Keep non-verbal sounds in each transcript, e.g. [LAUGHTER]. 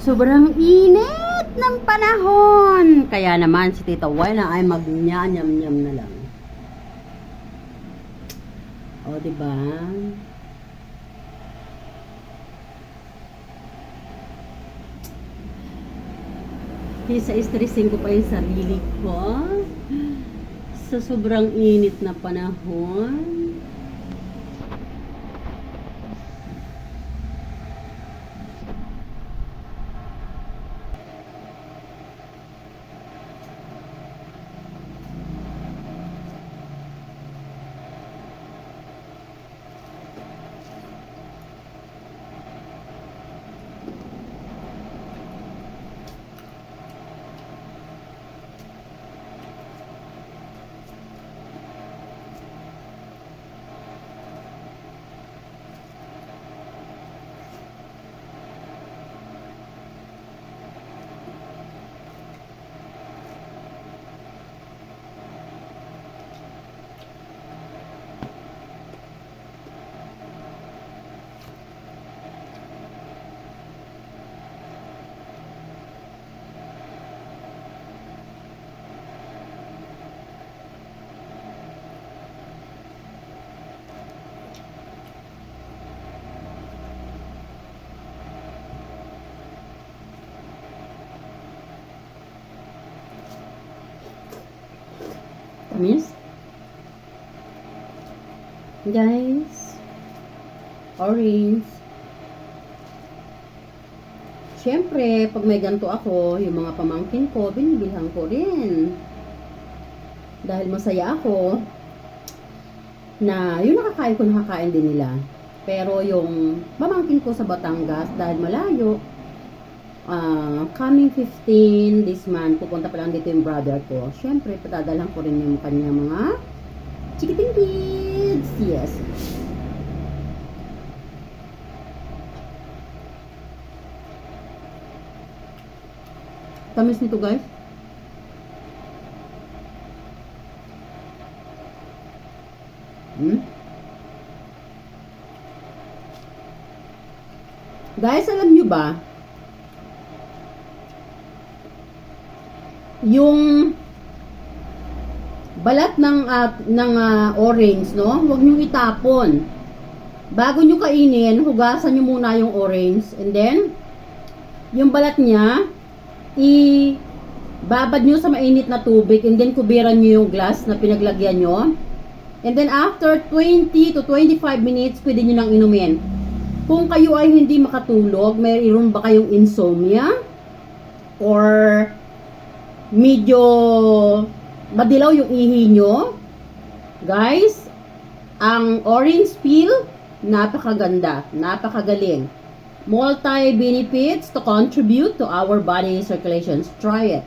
Sobrang init ng panahon. Kaya naman si Tita Wena ay mag-nyam-nyam na lang. O, di ba? Isa-stressin ko pa yung sarili ko. Sa sobrang init na panahon. Miss? Guys, orange. Siyempre, pag may ganito ako, yung mga pamangkin ko, binibilhan ko rin. Dahil masaya ako na yung nakakain ko, nakakain din nila. Pero yung pamangkin ko sa Batangas, dahil malayo, ah coming 15 this month, pupunta pa lang dito yung brother ko. Siyempre, patadalan ko rin yung kanya mga chikiting kids. Yes. Tamis nito guys. Hmm? Guys, alam nyo ba, yung balat ng ah, ng ah, orange, no? Huwag niyo itapon. Bago niyo kainin, hugasan niyo muna yung orange and then yung balat niya i babad niyo sa mainit na tubig and then kubiran niyo yung glass na pinaglagyan niyo. And then after 20 to 25 minutes, pwede niyo nang inumin. Kung kayo ay hindi makatulog, mayroon ba kayong insomnia? Or medyo madilaw yung ihi nyo, guys, ang orange peel, napakaganda, napakagaling. Multi-benefits to contribute to our body circulations. Try it.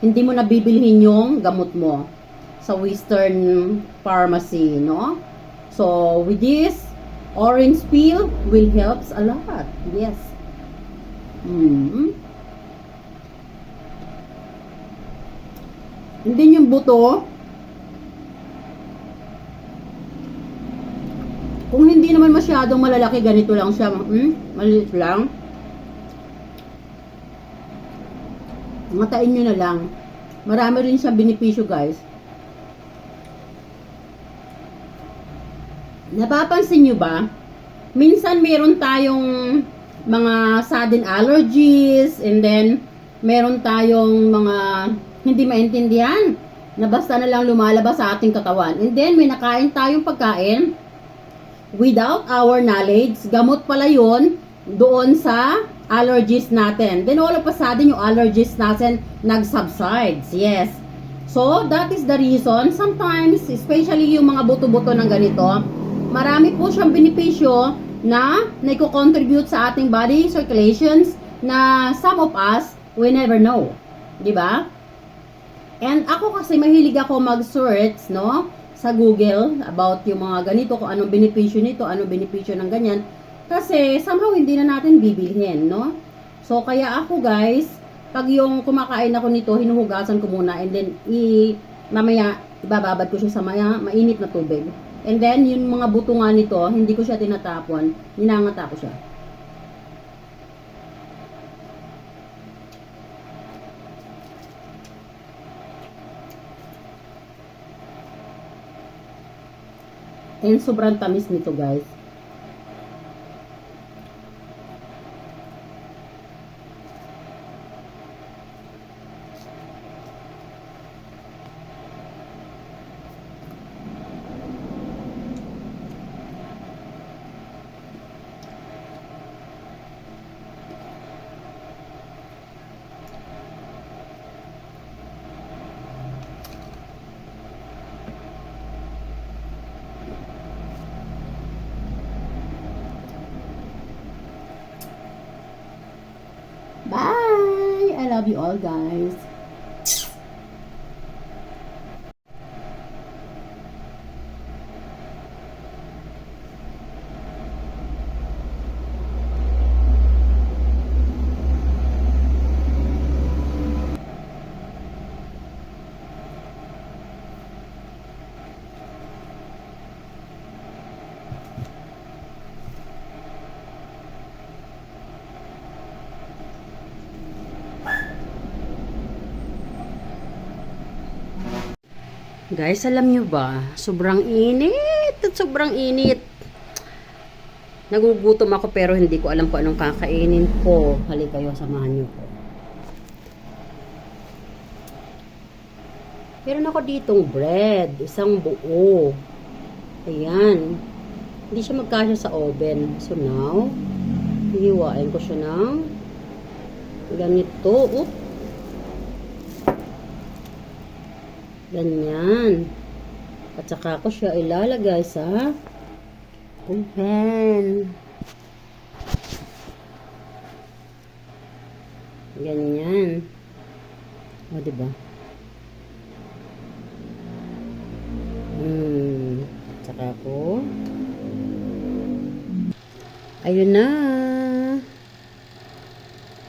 Hindi mo nabibilhin yung gamot mo sa Western Pharmacy, no? So, with this, orange peel will helps a lot. Yes. Mm. Hindi yung buto. Kung hindi naman masyadong malalaki, ganito lang siya. Hmm? Maliit lang. Matain nyo na lang. Marami rin siyang benepisyo, guys. Napapansin nyo ba? Minsan meron tayong mga sudden allergies and then meron tayong mga hindi maintindihan na basta na lang lumalabas sa ating katawan. And then may nakain tayong pagkain without our knowledge, gamot pala yun doon sa allergies natin. Then all of a sudden, yung allergies natin nag-subsides. Yes. So, that is the reason. Sometimes, especially yung mga buto-buto ng ganito, marami po siyang benepisyo na naiko-contribute sa ating body circulations na some of us, we never know. Di ba? And ako kasi mahilig ako mag-search, no? Sa Google about yung mga ganito, kung anong benepisyo nito, anong benepisyo ng ganyan. Kasi somehow hindi na natin bibilhin, no? So kaya ako guys, pag yung kumakain ako nito, hinuhugasan ko muna and then i mamaya ibababad ko siya sa maya, mainit na tubig. And then yung mga buto nga nito, hindi ko siya tinatapon, ninangata ko siya. And sobrang tamis nito guys. Love you all guys. Guys, alam nyo ba? Sobrang init at sobrang init. Nagugutom ako pero hindi ko alam kung anong kakainin ko. Halika kayo, samahan nyo ko. Meron ako ditong bread, isang buo. Ayan. Hindi siya magkasya sa oven. So now, hihiwain ko siya ng ganito. Oop. Ganyan. At saka ko siya ilalagay sa oven. Ganyan. O, diba? Hmm. At saka ko. Ayun na.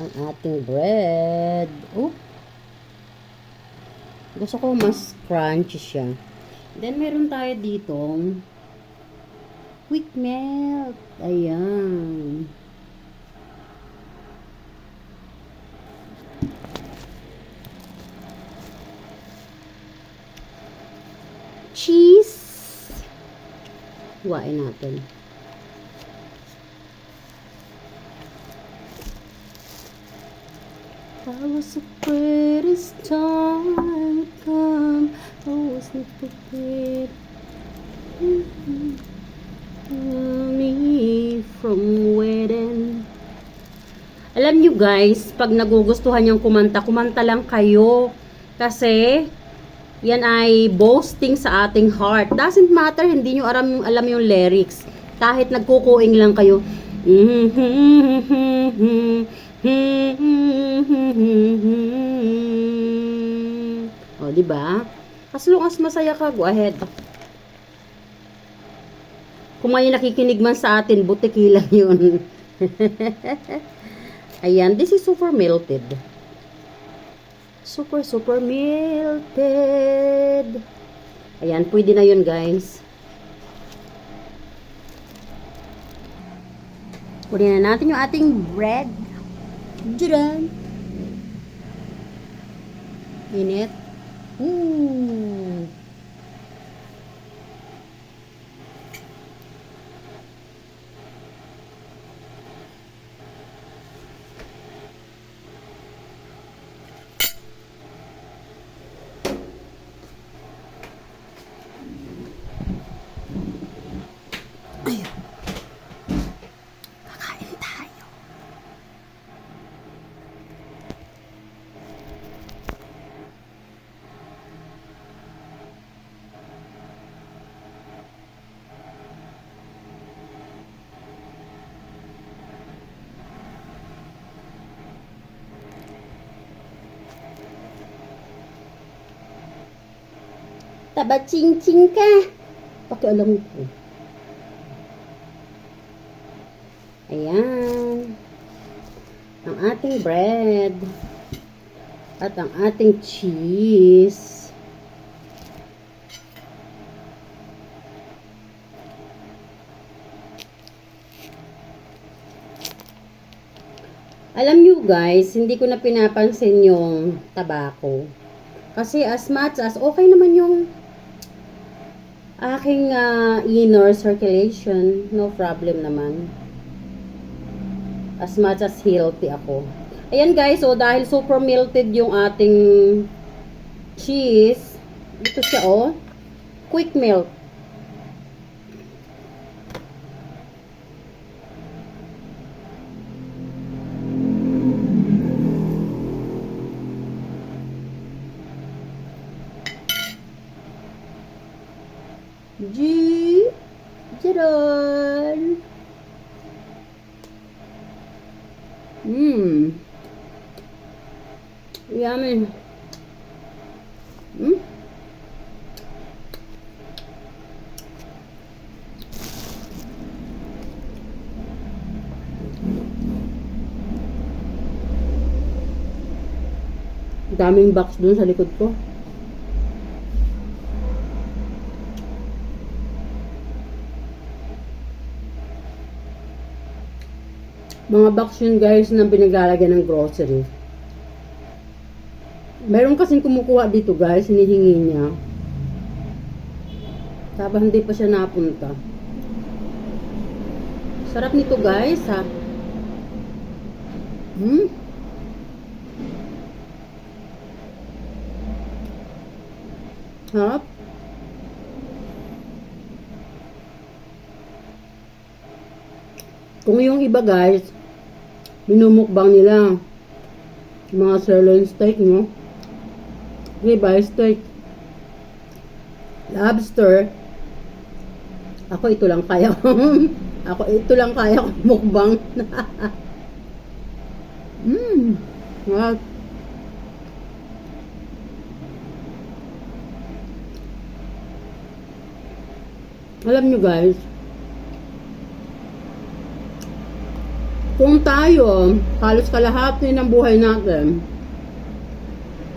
Ang ating bread. Oh. Gusto ko mas crunchy siya. Then, meron tayo dito quick melt. Ayan. Cheese. Huwain natin. I was time would come. I wasn't prepared. Me from waiting. Alam nyo guys, pag nagugustuhan yung kumanta, kumanta lang kayo. Kasi, yan ay boasting sa ating heart. Doesn't matter, hindi nyo alam, alam yung lyrics. Kahit nagkukuing lang kayo. [LAUGHS] O, di ba? As long as masaya ka, go ahead. Kung may nakikinig man sa atin, butiki lang yun. [LAUGHS] Ayan, this is super melted. Super, super melted. Ayan, pwede na yun, guys. Kunin na natin yung ating bread. Diyan. Init. Ooh. Taba ching-ching ka. Pakialam ko. Ayan. Ang ating bread. At ang ating cheese. Alam nyo guys, hindi ko na pinapansin yung tabako. Kasi as much as okay naman yung aking ah, inner circulation, no problem naman. As much as healthy ako. Ayan guys, so dahil super melted yung ating cheese, ito siya oh, quick melt. G. Jaron. Mmm. Yummy. Hmm? Daming box dun sa likod ko. Mga box yun guys na pinaglalagyan ng grocery. Meron kasing kumukuha dito guys, hinihingi niya. Tapos hindi pa siya napunta. Sarap nito guys ha. Hmm? Harap. Kung yung iba guys, minumukbang nila mga sirloin steak, no? Ribeye steak. Lobster. Ako ito lang kaya ko. [LAUGHS] Ako ito lang kaya ko mukbang. [LAUGHS] Mmm. Wow. Alam nyo guys, kung tayo, halos kalahati ng buhay natin,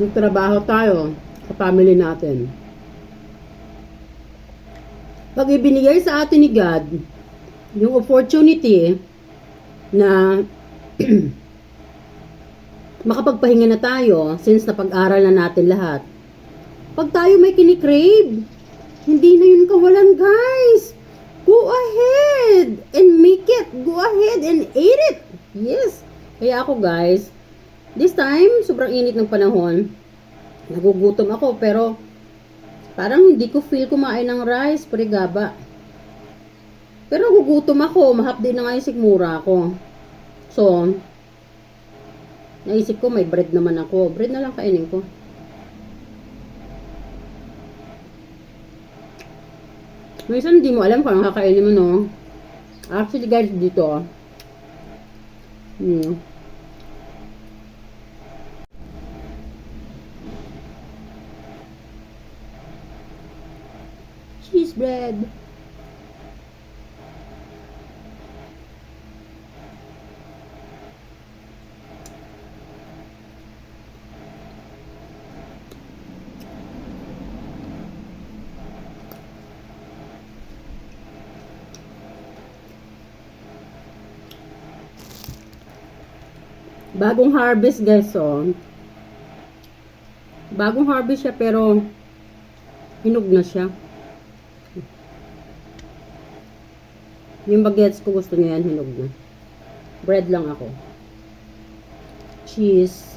nagtrabaho tayo sa family natin. Pag ibinigay sa atin ni God, yung opportunity na [CLEARS THROAT] makapagpahinga na tayo since napag-aral na natin lahat. Pag tayo may kinikrave, hindi na yun kawalan guys. Go ahead and make it. Go ahead and eat it. Yes. Kaya ako guys, this time, sobrang init ng panahon. Nagugutom ako pero parang hindi ko feel kumain ng rice, parigaba. Pero nagugutom ako, mahapdi na nga yung sigmura ko. So, naisip ko may bread naman ako. Bread na lang kainin ko. Minsan hindi mo alam kung anong kakainin mo, no? Actually, guys, dito, hmm, cheese bread. Bagong harvest, guys, oh. Bagong harvest siya, pero hinog na siya. Yung bagets ko gusto niya yan, hinog na. Bread lang ako. Cheese.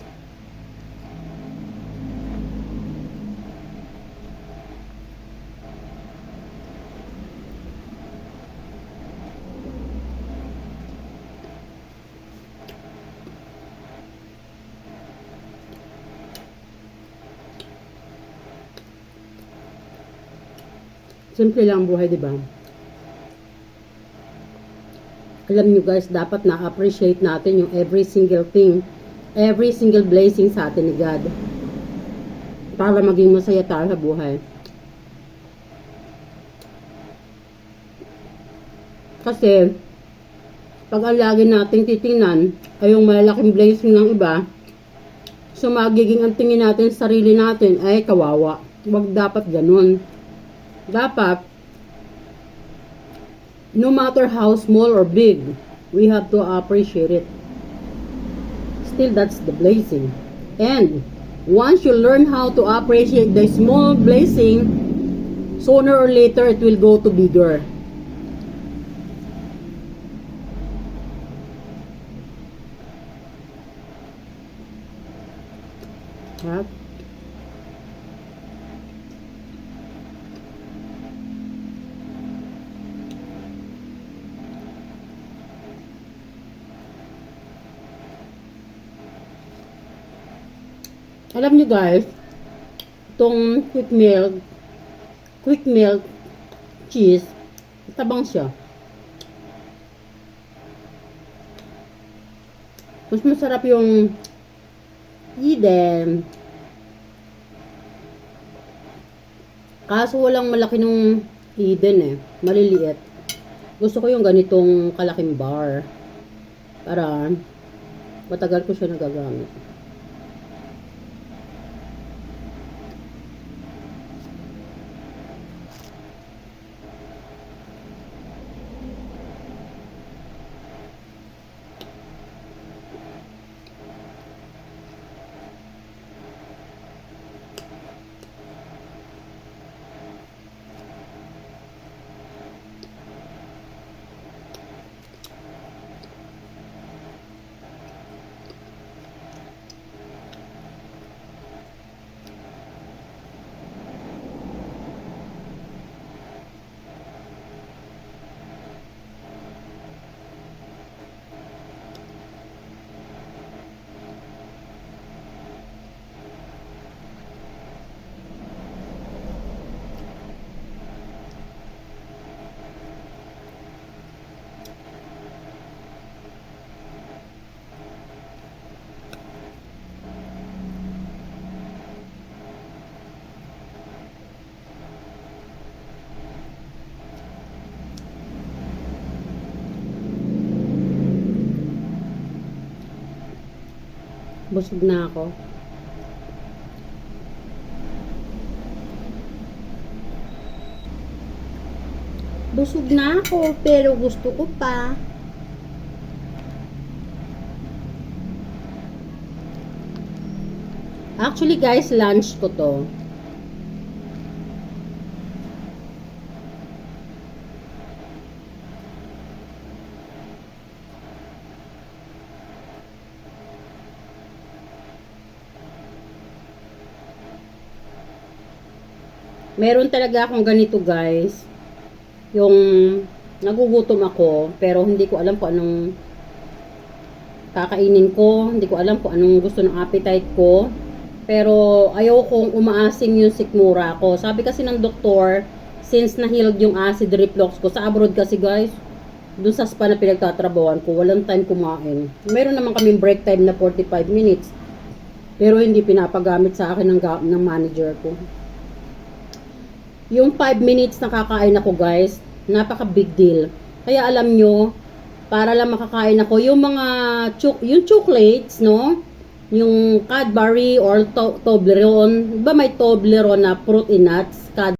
Simple lang ang buhay, di ba? Alam nyo guys, dapat na-appreciate natin yung every single thing, every single blessing sa atin ni God. Para maging masaya tayo sa buhay. Kasi, pag ang lagi nating titingnan ay yung malalaking blessing ng iba, so magiging ang tingin natin sa sarili natin ay kawawa. Huwag dapat ganun. Dapat, no matter how small or big, we have to appreciate it. Still, that's the blessing. And once you learn how to appreciate the small blessing, sooner or later it will go to bigger. Harap. Alam niyo guys, itong quick milk, quick milk cheese, tabang siya. Mas masarap yung Eden. Kaso walang malaki nung Eden eh. Maliliit. Gusto ko yung ganitong kalaking bar. Para matagal ko siya nagagamit. Busog na ako. Busog na ako, pero gusto ko pa. Actually guys, lunch ko to. Meron talaga akong ganito guys. Yung nagugutom ako, pero hindi ko alam kung anong kakainin ko. Hindi ko alam kung anong gusto ng appetite ko. Pero ayaw kong umaasim yung sikmura ko. Sabi kasi ng doktor, since na-healed yung acid reflux ko, sa abroad kasi guys, dun sa spa na pinagtatrabawan ko, walang time kumain. Meron naman kaming break time na 45 minutes. Pero hindi pinapagamit sa akin ng, ng manager ko. Yung 5 minutes na kakain ako guys, napaka big deal. Kaya alam nyo, para lang makakain ako, yung mga, cho- yung chocolates, no? Yung Cadbury or to- Toblerone, ba may Toblerone na fruit and nuts, Cad